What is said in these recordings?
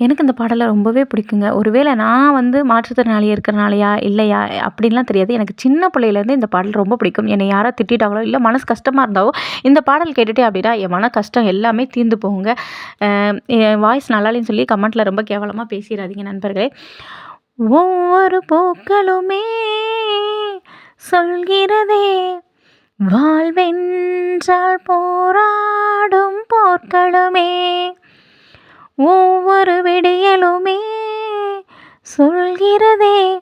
எனக்கு இந்த பாடலை ரொம்பவே பிடிக்குங்க. ஒருவேளை நான் வந்து மாற்றுத்திறனாளி இருக்கிறனாலயா இல்லையா அப்படின்லாம் தெரியாது. எனக்கு சின்ன பிள்ளையிலேருந்து இந்த பாடல் ரொம்ப பிடிக்கும். என்னை யாராவது திட்டிட்டாங்களோ இல்லை மனசு கஷ்டமாக இருந்தாவோ இந்த பாடல் கேட்டுட்டே அப்படின்னா என் மன கஷ்டம் எல்லாமே தீர்ந்து போகுங்க. என் வாய்ஸ் நல்லாலேன்னு சொல்லி கமெண்ட்டில் ரொம்ப கேவலமாக பேசிடாதீங்க நண்பர்களே. ஒவ்வொரு பூக்களுமே சொல்கிறதே வாழ்வென்றால் போராடும் போர்க்களமே ஒவ்வொரு விடியலுமே சொல்கிறதே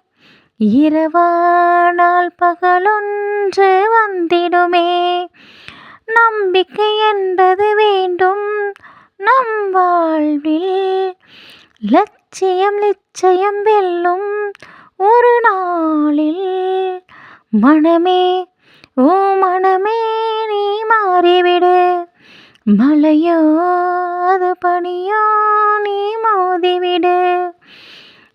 இரவானால் பகலொன்று வந்திடுமே. நம்பிக்கை என்பது வேண்டும் நம் வாழ்வில். லட்சியம் நிச்சயம் வெல்லும் ஒரு நாளில். மனமே ஓ மனமே நீ மாறிவிடு. மலையோ அது பனியோ நீ மோதிவிடு.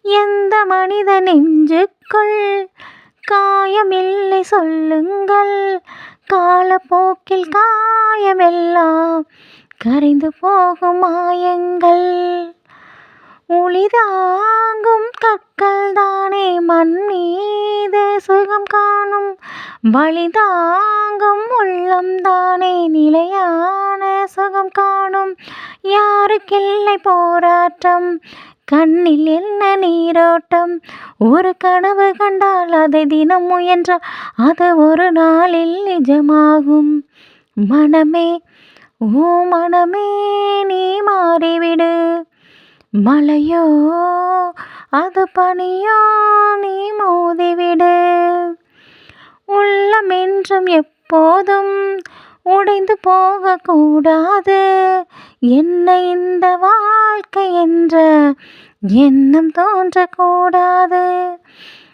எந்த மனித நெஞ்சுக்குள் காயமில்லை சொல்லுங்கள். காலப்போக்கில் காயமெல்லாம் கரைந்து போகும் மாயங்கள். ஒளிதாங்கும் கற்கள் தானே மண் மீது சுகம் காணும் வழிதாங்கும் உள்ளம் தானே நிலையான சுகம் காணும். யாருக்கில்லை போராட்டம்? கண்ணில் என்ன நீரோட்டம்? ஒரு கனவு கண்டால் அதை தினம் முயன்றால் அது ஒரு நாளில் நிஜமாகும். மனமே ஓ மனமே நீ மாறிவிடு. மலையோ அது பணியா நீ மோதிவிடு. உள்ளம் என்றும் எப்போதும் உடைந்து போகக்கூடாது. என்ன இந்த வாழ்க்கை என்ற எண்ணம் தோன்றக்கூடாது.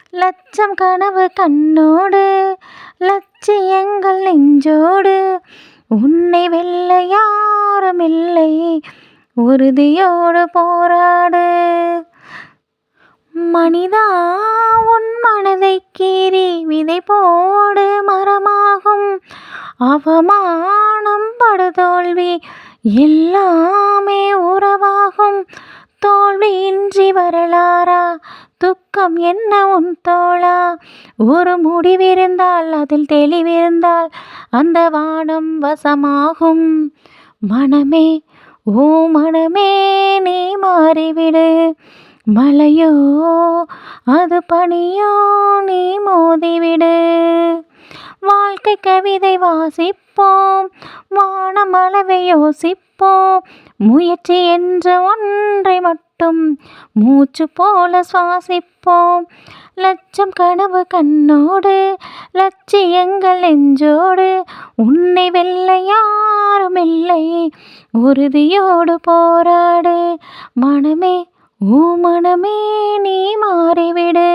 லட்சம் கனவு கண்ணோடு லட்சியங்கள் நெஞ்சோடு உன்னை வெல்ல யாரும் இல்லை. உறுதியோடு போராடு. மனிதா உன் மனதை கீறி விதை போடு மரமாகும். அவமானம் படுதோல்வி எல்லாமே உறவாகும். தோல்வியின்றி வரலாறா? துக்கம் என்ன உன் தோழா ஒரு முடிவிருந்தால் அதில் தெளிவிருந்தால் அந்த வானம் வசமாகும். மனமே ஓ மனமே நீ மாறிவிடு. மலையோ அது பணியோ நீ மோதிவிடு. வாழ்க்கை கவிதை வாசிப்போம் வானமளவை யோசிப்போம். முயற்சி என்ற ஒன்றை மட்டும் மூச்சு போல சுவாசிப்போம். லட்சம் கனவு கண்ணோடு லட்சியங்கள் நெஞ்சோடு உன்னை வெல்ல யாரும் இல்லை. உறுதியோடு போராடு மனமே ஓ மனமே நீ மாறிவிடு.